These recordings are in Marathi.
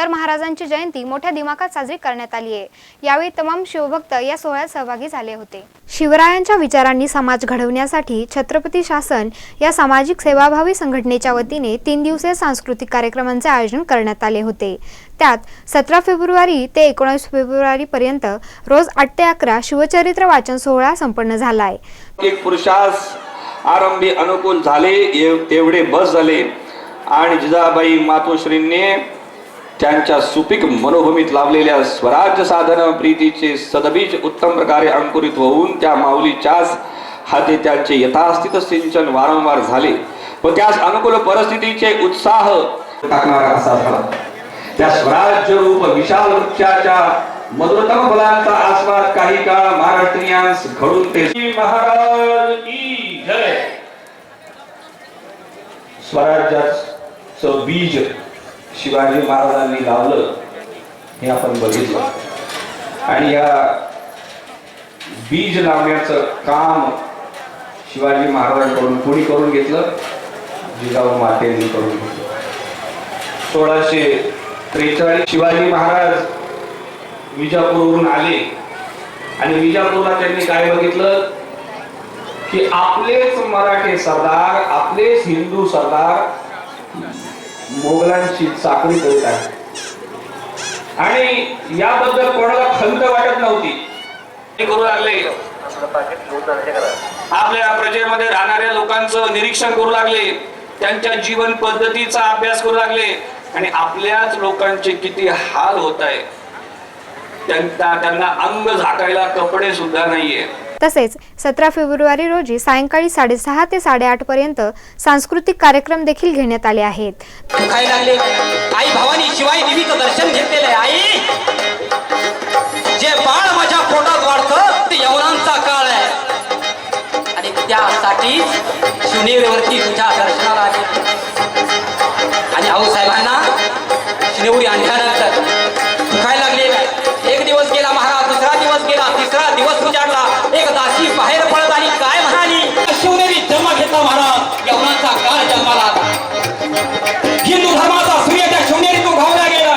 तर महाराजांची जयंती मोठ्या दिमाखात साजरी करण्यात आली आहे. यावेळी तमाम शिवभक्त या सोहळ्यात सहभागी झाले होते. शिवरायांच्या विचारांनी समाज घडवण्यासाठी छत्रपती शासन या सामाजिक सेवाभावी संघटनेच्या वतीने तीन दिवसीय सांस्कृतिक कार्यक्रमांचे आयोजन करण्यात आले होते. त्यात सतरा फेब्रुवारी ते एकोणीस फेब्रुवारी पर्यंत रोज आठ ते अकरा शिवचरित्र वाचन सोहळा संपन्न झाला आहे एक पुरुषास आरंभी अनुकूल झाले तेवढे बस झाले. आणि जिजाबाई मातोश्रींनी त्यांच्या सुपीक मनोभूमीत लावलेल्या स्वराज्य साधन प्रीतीचे सदबीज उत्तम प्रकारे अंकुरित होऊन त्या माऊलीच्याच हाती त्यांचे यथास्थित सिंचन वारंवार झाले व त्यास अनुकूल परिस्थितीचे उत्साह टाकणारा असा झाला. त्या स्वराज्य रूप विशाल वृक्षाच्या मधुरतम फलांचा आस्वाद काही काळ महाराष्ट्रीयांस घडून ते महाराज स्वराज्याचं बीज शिवाजी महाराजांनी लावलं हे आपण बघितलं. आणि या बीज लावण्याचं काम शिवाजी महाराजांकडून कोणी करून घेतलं? जिजाऊ मातेंनी करून घेतलं. सोळाशे त्रेचाळीस शिवाजी महाराज विजापूरवरून आले. आणि विजापूरला त्यांनी काय बघितलं? की आपलेच मराठे सरदार आपलेच हिंदू सरदार मोगलांची चाकरी करीत आहे. आणि याबद्दल कोणाला खंत वाटत नव्हती. करू लागले आपल्या प्रजेमध्ये राहणाऱ्या लोकांचं निरीक्षण करू लागले. त्यांच्या जीवन पद्धतीचा अभ्यास करू लागले. आणि आपल्याच लोकांचे किती हाल होत आहे त्यांना त्यांना अंग झाकायला कपडे सुद्धा नाहीये. तसेच सतरा फेब्रुवारी रोजी सायंकाळी साडेसहा ते साडेआठ पर्यंत सांस्कृतिक कार्यक्रम देखील घेण्यात आले आहेत. आई भवानी शिवाय देवीचं दर्शन घेतलेलं आहे आई. जे बाळ माझ्या पोटात वाढतं ते यवनांचा काळ आहे. आणि त्यासाठी शिवनेरीवरती तुझ्या दर्शनाला आले आणि आऊ साहेबांना शिवनेरी आणल्यानंतर शिवनेरी महाराज यवनांचा काळ जन्माला आला. हिंदू धर्माचा सूर्याच्या त्या तो भावला गेला.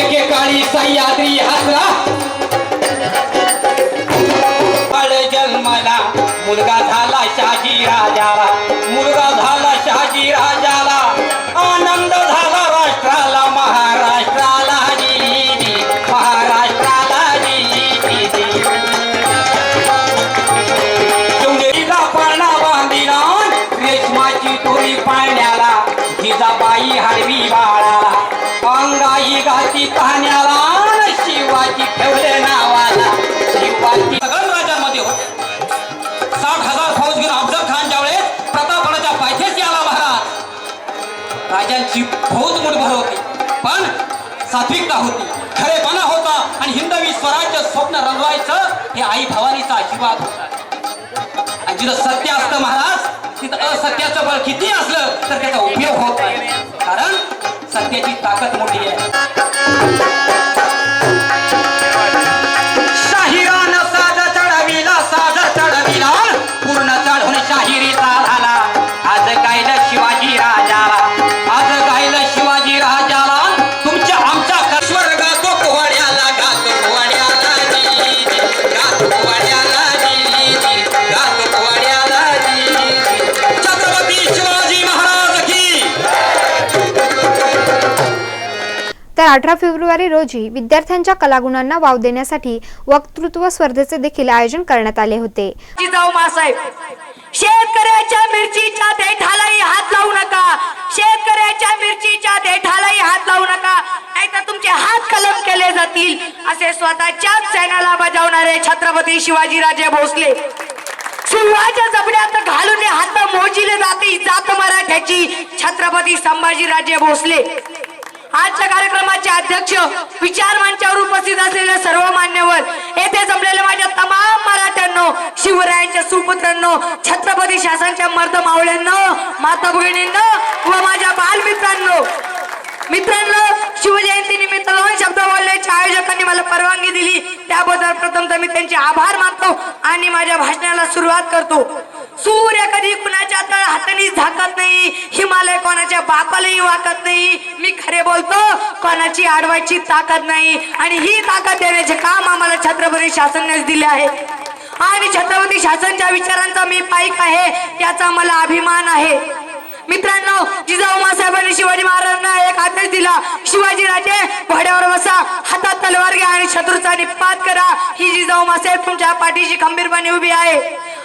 एकेकाळी सह्याद्री हसला. काळ जन्मला मुलगा झाला शहाजी राजाला. राजांची बहुत मुठभर होती. पण सात्विकता होती. खरेपणा होता आणि हिंदवी स्वराज्य स्वप्न रंगवायचं हे आई भवानीचा आशीर्वाद होता. आणि जिथं सत्य असतं महाराज तिथं असत्याचं बळ किती असलं तर त्याचा उपयोग होत नाही. कारण सत्याची ताकद मोठी आहे. अठरा फेब्रुवारी रोजी विद्यार्थ्यांच्या कलागुणांना वाव देण्यासाठी वक्तृत्व स्पर्धेचे देखील आयोजन करण्यात आले होते. शेतकऱ्याच्या मिरचीच्या देठालाही हात लावू नका. शेतकऱ्याच्या मिरचीच्या देठालाही हात लावू नका. नाहीतर तुमचे हात कलम केले जातील. असे स्वतःच्याच सैन्याला बजावणारे छत्रपती शिवाजीराजे भोसले. सुरुवाच्या जबड्यात घालून हात मोजिले जाते जात मराठ्याची छत्रपती संभाजीराजे भोसले. आजच्या कार्यक्रमाचे अध्यक्ष विचार मंचावर उपस्थित असलेले सर्व मान्यवर येथे जमलेले माझ्या तमाम मराठ्यांनो शिवरायांच्या सुपुत्रांनो छत्रपती शासनच्या मर्द मावळ्यांनो माता भगिनींनो व माझ्या बालमित्रांनो. मित्रांनो शिवजयंती निमित्त दोन शब्द बोलण्याच्या आयोजकांनी मला परवानगी दिली. त्याबद्दल प्रथम तर मी त्यांचे आभार मानतो आणि माझ्या भाषणाला सुरुवात करतो. सूर्य कधी कुणाच्या तळ हाताने झाकत नाही हिमालय कोणाच्या बापालाही वाकत नाही. मी खरे बोलतो कोणाची आडवायची ताकद नाही. आणि ही ताकद देण्याचे काम आम्हाला छत्रपती शासनाने दिले आहे. आणि छत्रपती शासनच्या विचारांचा मी पाईक आहे याचा मला अभिमान आहे. मित्रांनो जिजाऊ मासाहेबांनी शिवाजी महाराजांना एक आदेश दिला शिवाजी राजे घोड्यावर बसा हातात तलवार घ्या आणि शत्रूचा निपात करा. ही जिजाऊ मासाहेब तुमच्या पाठीशी खंबीरपणे उभी आहे.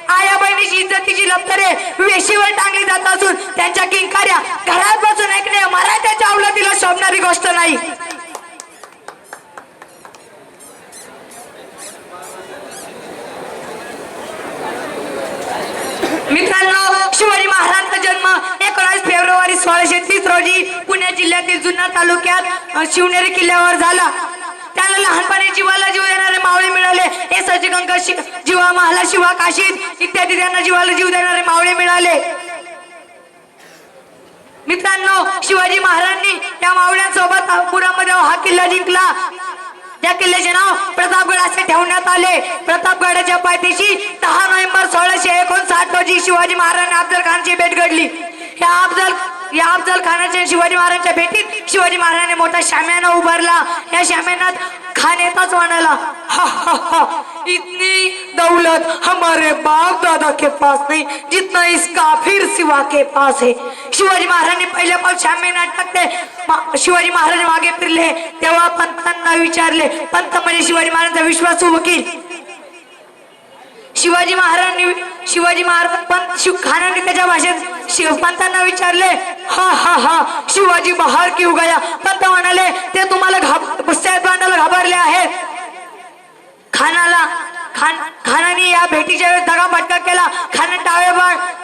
आया बहिणीची इज्जतीची लपतरे वेशीवर टांगली जात असून त्यांच्या किंकाऱ्या घरात बसून ऐकणे मराठ्याच्या अवलतीला शोभणारी गोष्ट नाही. मित्रांनो शिवाजी महाराजांचा जन्म एकोणास फेब्रुवारी सोळाशे तीस रोजी पुणे जिल्ह्यातील जुन्नर तालुक्यात शिवनेरी किल्ल्यावर झाला. त्याला लहानपणी जीवाला जीव देणारे मावळे मिळाले. हे सचिकंक जीवा महाला शिवा काशीद इत्यादी त्यांना जीवाला जीव देणारे मावळे मिळाले. मित्रांनो शिवाजी महाराजांनी या मावळ्यांसोबत नागपुरामध्ये हा किल्ला जिंकला. या किल्ल्याचे नाव प्रतापगड असे ठेवण्यात आले. प्रतापगडाच्या पायथ्याशी दहा नोव्हेंबर सोळाशे एकोणसाठ रोजी शिवाजी महाराजांनी अफजल खानची भेट घडली. या अफजल या अफजल खानाच्या शिवाजी महाराजांच्या भेटीत शिवाजी महाराजांनी मोठा शाम्याना उभारला. या शाम्यानात खान येताच म्हणाला इतनी दौलत हमारे बाप दादा के पास नहीं जितना इस काफिर सिवा के पास है. शिवाजी महाराजांनी पहिल्या पाऊल शाम्यानात टाकले शिवाजी महाराज मागे फिरले. तेव्हा पंतांना विचारले पंत म्हणजे शिवाजी महाराजांचा विश्वासू वकील शिवाजी महाराजांनी शिवाजी महाराज पंत शिव खानाने त्याच्या भाषेत शिवपंतांना विचारले हा हा हा शिवाजी बहार की उगाया? पंत म्हणाले ते तुम्हाला घाब घाबरले आहे. खानाला खान खानाने या भेटीच्या वेळेस दगा फटका केला. खाना डाव्या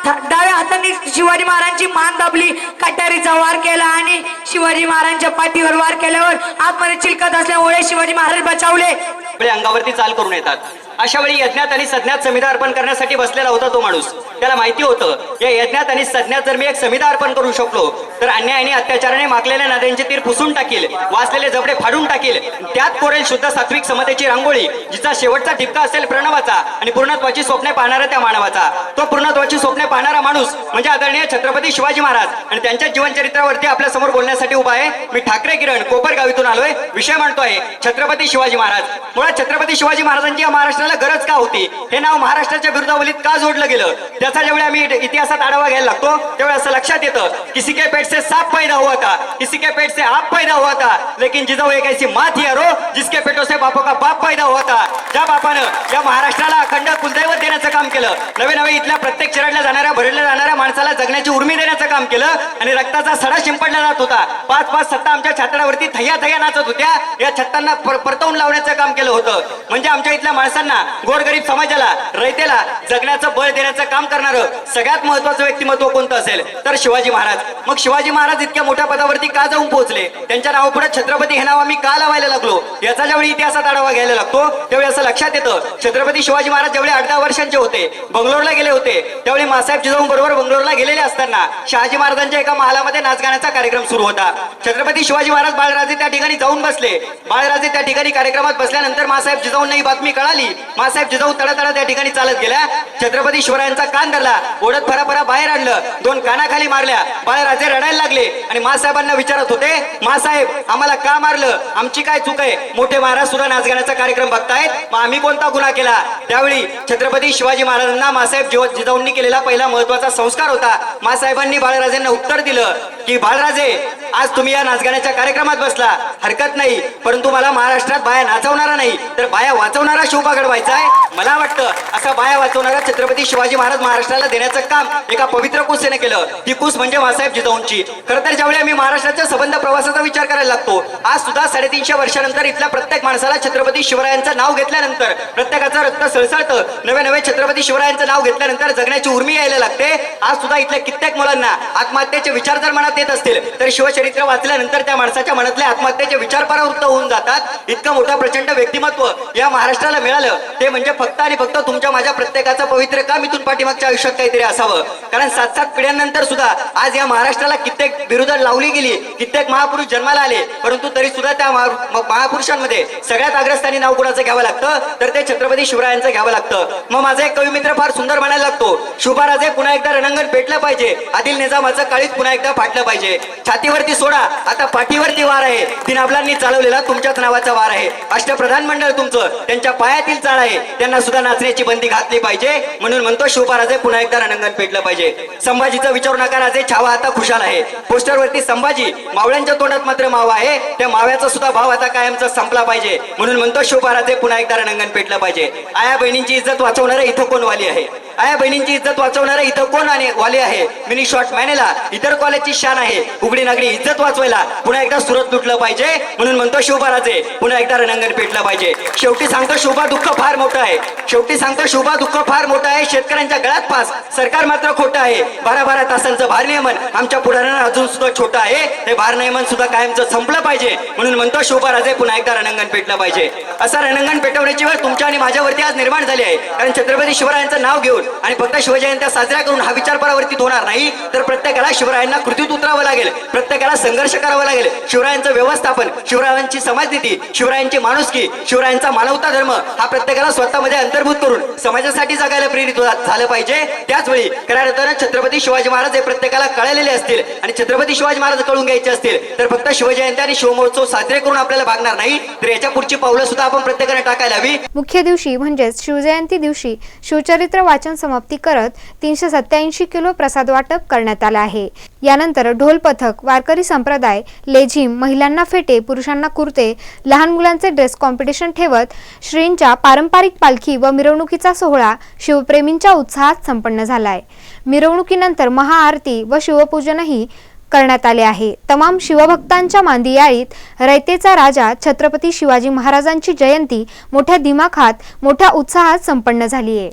डाव्या हाताने शिवाजी महाराजांची मान दाबली. कट्यारीचा वार केला आणि शिवाजी महाराजांच्या पाठीवर वार केल्यावर आतमध्ये चिलकत असल्यामुळे शिवाजी महाराज बचावले. आपले अंगावरती चाल करून येतात. अशा वेळी यज्ञात आणि सज्ञात समिधा अर्पण करण्यासाठी बसलेला होता तो माणूस. त्याला माहिती होतं या यज्ञात आणि सज्ञात जर मी एक समिधा अर्पण करू शकलो तर अन्याय आणि अत्याचाराने माकलेल्या नद्यांचे तीर पुसून टाकील वाचलेले जबडे फाडून टाकील. त्यात कोरेल शुद्ध सात्विक समतेची रांगोळी जिचा शेवटचा ठिपका असेल प्रणवाचा आणि पूर्णत्वाची स्वप्ने पाहणारा त्या मानवाचा. तो पूर्णत्वाची स्वप्ने पाहणारा माणूस म्हणजे आदरणीय छत्रपती शिवाजी महाराज. आणि त्यांच्या जीवनचरित्रावरती आपल्यासमोर बोलण्यासाठी उभा आहे मी ठाकरे किरण कोपरगाव इथून आलोय. विषय म्हणतोय छत्रपती शिवाजी महाराज. मुळात छत्रपती शिवाजी महाराजांची या महाराष्ट्राला गरज का होती? हे नाव महाराष्ट्राच्या विरुद्धावलीत का जोडलं गेलं? त्याचा ज्यावेळी आम्ही इतिहासात आढावा घ्यायला लागतो त्यावेळी असं लक्षात येतं किसी के पेट से साप पैदा हुआ था किसी के पेट से आप पैदा हुआ था लेकिन जिजाऊ एक ऐसी मात ही यारो जिसके पेटो से बापो का बाप पैदा हुआ था. ज्या बापानं या महाराष्ट्राला अखंड कुलदैवत देण्याचं काम केलं नवे नवे इथल्या प्रत्येक चिरडल्या जाणाऱ्या भरडल्या जाणाऱ्या माणसाला जगण्याची उर्मी देण्याचं काम केलं आणि रक्ताचा सडा शिंपडला जात होता. पाच पाच सत्ता आमच्या छात्रावरती थैया थैया नाचत होत्या. या छत्तांना पर- परतवून लावण्याचं काम केलं होतं. म्हणजे आमच्या इथल्या माणसांना गोरगरीब समाजाला रयतेला जगण्याचं बळ देण्याचं काम करणारं सगळ्यात महत्वाचं व्यक्तिमत्व कोणतं असेल? तर शिवाजी महाराज. मग शिवाजी महाराज इतक्या मोठ्या पदावरती का जाऊन पोहोचले? त्यांच्या नावापुढे छत्रपती हे नाव आम्ही का लावायला लागलो? याचा ज्यावेळी इतिहासात आढावा घ्यायला लागतो त्यावेळी असं लक्षात येतं छत्रपती शिवाजी महाराज जेवढे आठ दहा वर्षांचे होते बंगलोरला गेले होते त्यावेळी मासाहेब जिजाऊ बरोबर बंगलोरला गेलेले असताना शहाजी महाराजांच्या एका महालामध्ये नाच गाण्याचा कार्यक्रम सुरू होता. छत्रपती शिवाजी महाराज बाळराजे त्या ठिकाणी जाऊन बसले. बाळराजे त्या ठिकाणी कार्यक्रमात बसल्यानंतर मासाहेब जिजाऊंना ही बातमी कळाली. मासाहेब जिजाऊ तडा तडा त्या ठिकाणी चालत गेल्या. छत्रपती शिवरायांचा कान धरला. ओढत फराफरा बाहेर आणलं. दोन कानाखाली मारल्या. बाळराजे रडायला लागले. आणि मासाहेबांना विचारत होते मासाहेब आम्हाला का मारलं? आमची काय चूक आहे? मोठे महाराज सुद्धा नाच गाण्याचा कार्यक्रम बघतायत. मग आम्ही कोणता गुन्हा केला? त्यावेळी छत्रपती शिवाजी महाराजांना मासाहेब जिव- जिजाऊंनी केलेला पहिला महत्त्वाचा संस्कार होता. मासाहेबांनी बाळराजेंना उत्तर दिलं की बाळराजे आज तुम्ही या नाचगाण्याच्या कार्यक्रमात बसला. हरकत नाही. परंतु मला महाराष्ट्रात बाया नाचवणारा नाही. नाही तर बाया वाचवणारा शोभा व्हायचा आहे. मला वाटतं असा बाया वाचवणारा छत्रपती शिवाजी महाराज महाराष्ट्राला देण्याचं काम एका पवित्र कुसेने केलं. ती कुस म्हणजे मासाहेब जिजाऊंची. खरं तर ज्यावेळी आम्ही महाराष्ट्राच्या संबंध प्रवासाचा विचार करायला लागतो आज सुद्धा साडेतीनशे वर्षानंतर इथल्या प्रत्येक माणसाला छत्रपती शिवरायांचं नाव घेतल्यानंतर प्रत्येकाचं रक्त सळसळतं. नवे नवे छत्रपती शिवरायांचं नाव घेतल्यानंतर जगण्याची उर्मी यायला लागते. आज सुद्धा इथल्या कित्येक मुलांना आत्महत्येचे विचार जर मनात येत असतील तर शिवचरित्र वाचल्यानंतर त्या माणसाच्या मनातले आत्महत्येचे विचार परावृत्त होऊन जातात. इतकं मोठा प्रचंड व्यक्ती व्यक्तिमत्व या महाराष्ट्राला मिळालं ते म्हणजे फक्त आणि फक्त तुमच्या माझ्या प्रत्येकाचं पवित्र काम इथून पाठीमागच्या आयुष्यात काहीतरी असावं. कारण सात सात पिढ्यांनंतर सुद्धा आज या महाराष्ट्राला कित्येक विरोधात लावली गेली कित्येक महापुरुष जन्माला आले परंतु तरी सुद्धा त्या महापुरुषांमध्ये सगळ्यात अग्रस्थानी नाव कुणाचं घ्यावं लागतं? तर ते छत्रपती शिवरायांचं घ्यावं लागतं. मग माझा एक कवी मित्र फार सुंदर म्हणायला लागतो शुभाराजे पुन्हा एकदा रणांगण पेटलं पाहिजे. आदिल निजामाचं काळीच पुन्हा एकदा फाटलं पाहिजे. छातीवरती सोडा. आता पाठीवरती वार आहे. दिनाबलांनी चालवलेला तुमच्याच नावाचा वार आहे. अष्टप्रधान मंडळ तुमचं त्यांच्या पायातील चाळ आहे. त्यांना सुद्धा नाचण्याची बंदी घातली पाहिजे. म्हणून म्हणतो शिवबाराजे पुन्हा एकदा रणांगण पेटलं पाहिजे. संभाजीचा विचारू नका राजे छावा आता खुशाल आहे. पोस्टरवरती संभाजी मावळ्यांच्या तोंडात मात्र मावा आहे. त्या माव्याचा सुद्धा भाव आता कायमचा संपला पाहिजे. म्हणून म्हणतो शिवबाराजे पुन्हा एकदा रणांगण पेटलं पाहिजे. आया बहिणींची इज्जत वाचवणारे इथं कोण वाली आहे? आया बहिणींची इज्जत वाचवणारा इथं कोण आणि वाली आहे? मिनी शॉर्ट मॅनेला इतर कॉलेजची शान आहे. उघडी नागरी इज्जत वाचवायला पुन्हा एकदा सुरत लुटलं पाहिजे म्हणून म्हणतो शोभाराजे पुन्हा एकदा रणांगण पेटलं पाहिजे. शेवटी सांगतो शोभा दुःख फार मोठं आहे. शेवटी सांगतो शोभा दुःख फार मोठं आहे. शेतकऱ्यांच्या गळ्यात पास. सरकार मात्र खोटं आहे. बारा बारा तासांचं भार नियमन आमच्या पुढाऱ्यांना अजून सुद्धा छोटं आहे. हे भार नियमन सुद्धा कायमचं संपलं पाहिजे. म्हणून म्हणतो शोभाराजे पुन्हा एकदा रणांगण पेटलं पाहिजे. असा रणांगण पेटवण्याची वेळ तुमच्या आणि माझ्यावरती आज निर्माण झाली आहे. कारण छत्रपती शिवरायांचं नाव घेऊन घेऊन आणि फक्त शिवजयंत्या साजऱ्या करून हा विचार परावर्तित होणार नाही. तर प्रत्येकाला शिवरायांना कृतीत उतरावं लागेल. प्रत्येकाला संघर्ष करावा लागेल. शिवरायांचं व्यवस्थापन शिवरायांची समाजनीती शिवरायांची माणुसकी शिवरायांचा मानवता धर्म हा प्रत्येकाला स्वतःमध्ये अंतर्भूत करून समाजासाठी जगायला प्रेरित झालं पाहिजे. त्याचवेळी खऱ्या अर्थानं छत्रपती शिवाजी महाराज हे प्रत्येकाला कळलेले असतील आणि छत्रपती शिवाजी महाराज कळून घ्यायचे असतील तर फक्त शिवजयंती आणि शिवमहोत्सव साजरे करून आपल्याला भागणार नाही. तर याच्या पुढची पावलं सुद्धा आपण प्रत्येकाने टाकायला हवी. मुख्य दिवशी म्हणजेच शिवजयंती दिवशी शिवचरित्र वाचन समाप्ती करत तीनशे सत्याऐंशी किलो प्रसाद वाटप करण्यात आलं आहे. यानंतर ढोल पथक वारकरी संप्रदाय लेझिम महिलांना फेटे पुरुषांना कुर्ते लहान मुलांचे ड्रेस कॉम्पिटिशन ठेवत श्रींच्या पारंपरिक पालखी व मिरवणुकीचा सोहळा शिवप्रेमींच्या उत्साहात संपन्न झालाय. मिरवणुकीनंतर महाआरती व शिवपूजनही करण्यात आले आहे. तमाम शिवभक्तांच्या मांदियाळीत रयतेचा राजा छत्रपती शिवाजी महाराजांची जयंती मोठ्या दिमाखात मोठ्या उत्साहात संपन्न झाली आहे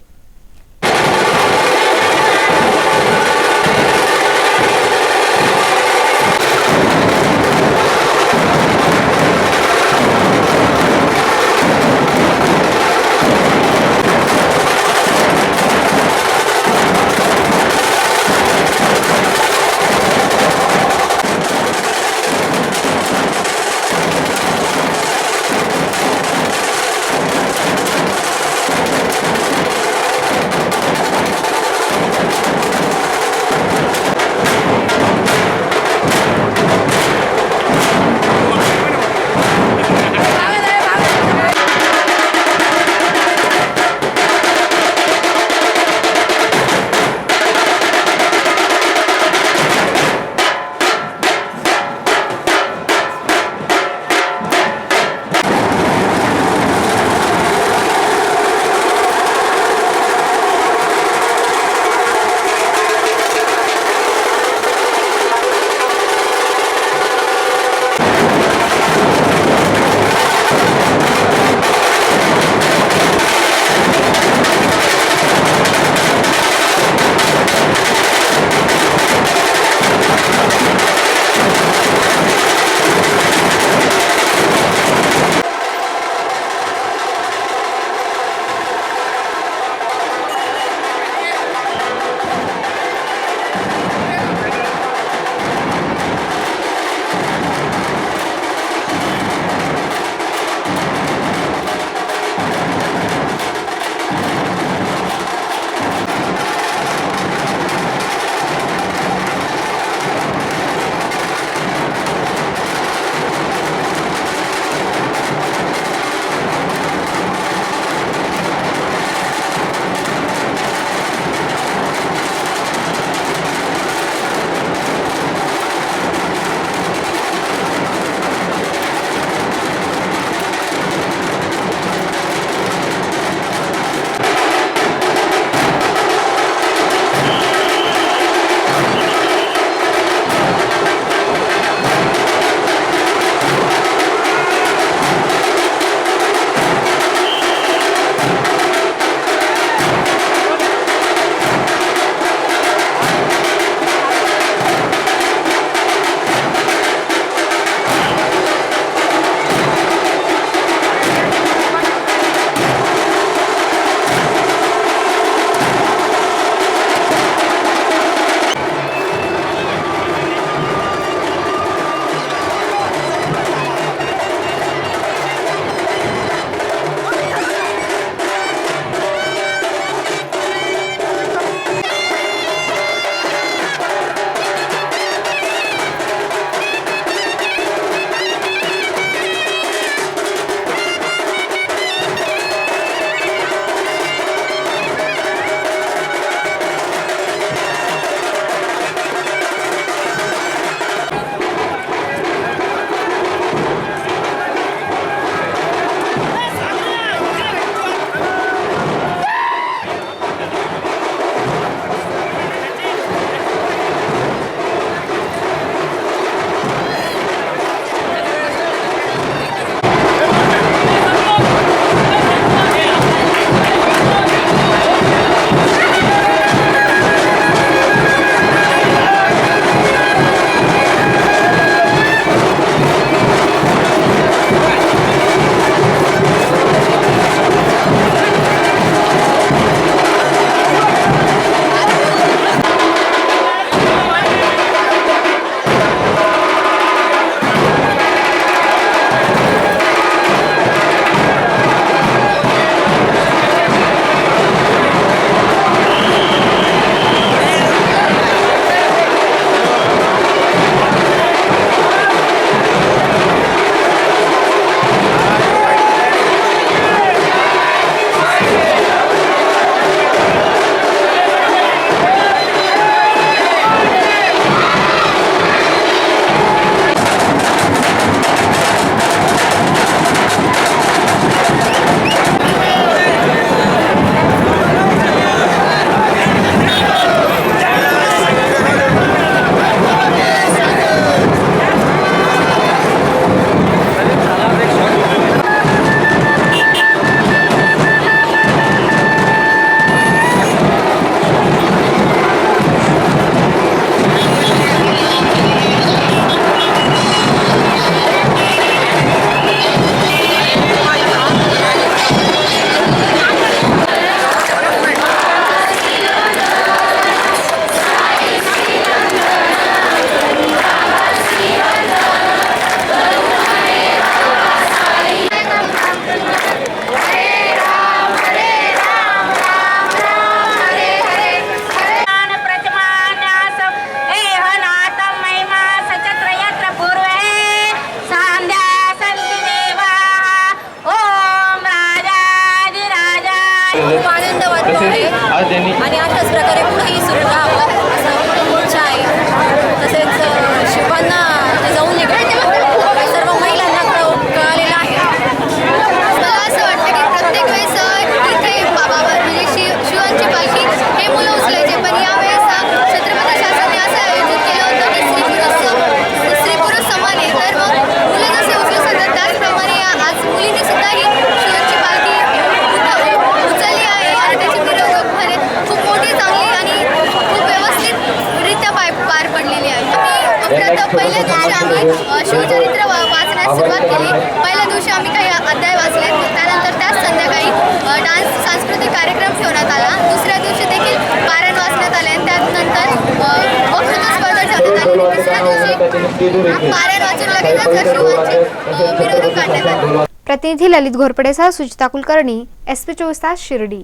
प्रतिनिधी ललित घोरपडेसह सुचिता कुलकर्णी एस पी चोवीस तास शिर्डी.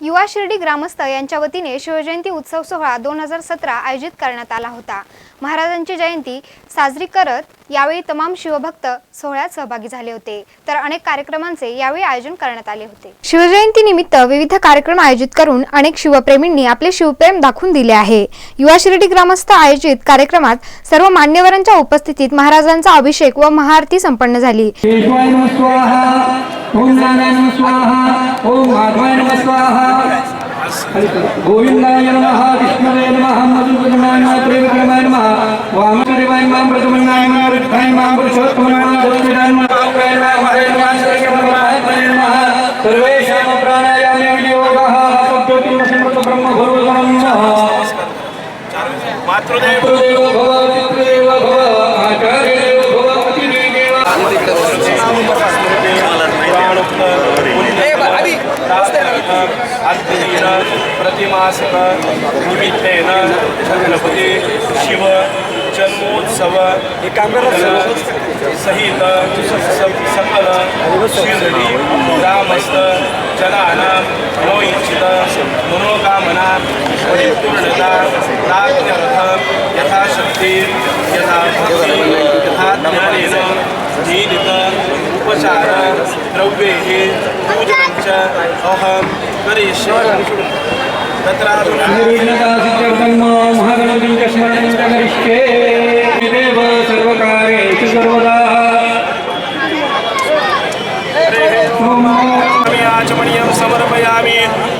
युवा शिर्डी ग्रामस्थ यांच्या वतीने शिवजयंती उत्सव सोहळा दोन हजार सतरा आयोजित करण्यात आला होता. महाराजांची जयंती साजरी करत यावेळी तमाम शिवभक्त सोहळ्यात सहभागी झाले होते. तर अनेक कार्यक्रमांचे यावेळी आयोजन करण्यात आले होते. शिवजयंती निमित्त विविध कार्यक्रम आयोजित करून अनेक शिवप्रेमींनी आपले शिवप्रेम दाखवून दिले आहे. युवा शिर्डी ग्रामस्थ आयोजित कार्यक्रमात सर्व मान्यवरांच्या उपस्थितीत महाराजांचा अभिषेक व महाआरती संपन्न झाली. स्वाहा ओम ओम स्वाहा. गोविंदाय नमः विष्णुवे नमः मधुसूदनाय नमः त्रिविक्रमाय नमः वामदेवाय नमः प्रथमनाय नमः रुद्राय नमः पुरुषोत्तमाय नमः जगन्नाथाय नमः वामदेवाय नमः हरे नमः नमः सर्वेषां प्राणायामे विनियोगः पद्धतिमसंवत ब्रह्म भव मातृदेव भव पितृदेव भव आचार्यदेव भव अतिदेव अद्यतेन प्रतिमासक निमित्तेन छत्रपती शिव जन्मोत्सव सहित सकल शिर्डी ग्रामस्थ जनानां मनोइच्छित मनोकामना परिपूर्णता प्राप्त्यर्थं यथाशक्ती यथा भक्ति यथा ज्ञानेन जीवित उपचार द्रव्यैः पूजनं च अहं करिष्यामि निर्विघ्नतासिद्ध्यर्थं महागणपतिं च स्मरणं च करिष्ये देव सर्वकार्येषु सर्वदा आचमनीयं समर्पयामि।